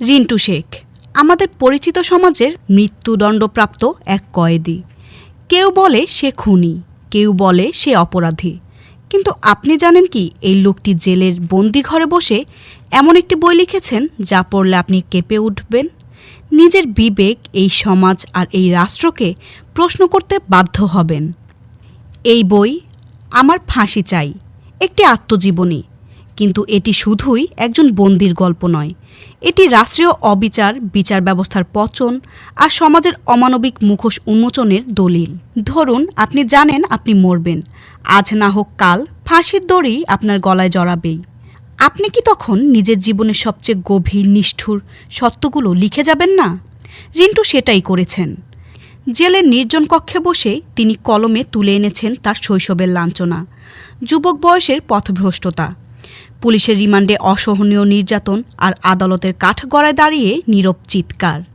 রিন্টু শেখ, আমাদের পরিচিত সমাজের মৃত্যুদণ্ডপ্রাপ্ত এক কয়েদি। কেউ বলে সে খুনি, কেউ বলে সে অপরাধী। কিন্তু আপনি জানেন কি, এই লোকটি জেলের বন্দি ঘরে বসে এমন একটি বই লিখেছেন যা পড়লে আপনি কেঁপে উঠবেন? নিজের বিবেক, এই সমাজ আর এই রাষ্ট্রকে প্রশ্ন করতে বাধ্য হবেন। এই বই আমার ফাঁসি চাই, একটি আত্মজীবনী। কিন্তু এটি শুধুই একজন বন্দির গল্প নয়। এটি রাষ্ট্রীয় অবিচার, বিচার ব্যবস্থার পচন আর সমাজের অমানবিক মুখোশ উন্মোচনের দলিল। ধরুন, আপনি জানেন আপনি মরবেন। আজ না হোক কাল, ফাঁসির দড়ি আপনার গলায় জড়াবেই। আপনি কি তখন নিজের জীবনের সবচেয়ে গভীর, নিষ্ঠুর সত্যগুলো লিখে যাবেন না? রিন্টু সেটাই করেছেন। জেলের নির্জন কক্ষে বসে তিনি কলমে তুলে এনেছেন তার শৈশবের লাঞ্ছনা। যুবক বয়সের পথভ্রষ্টতা। পুলিশের রিমান্ডে অসহনীয় নির্যাতন আর আদালতের কাঠগড়ায় দাঁড়িয়ে নীরব চিৎকার।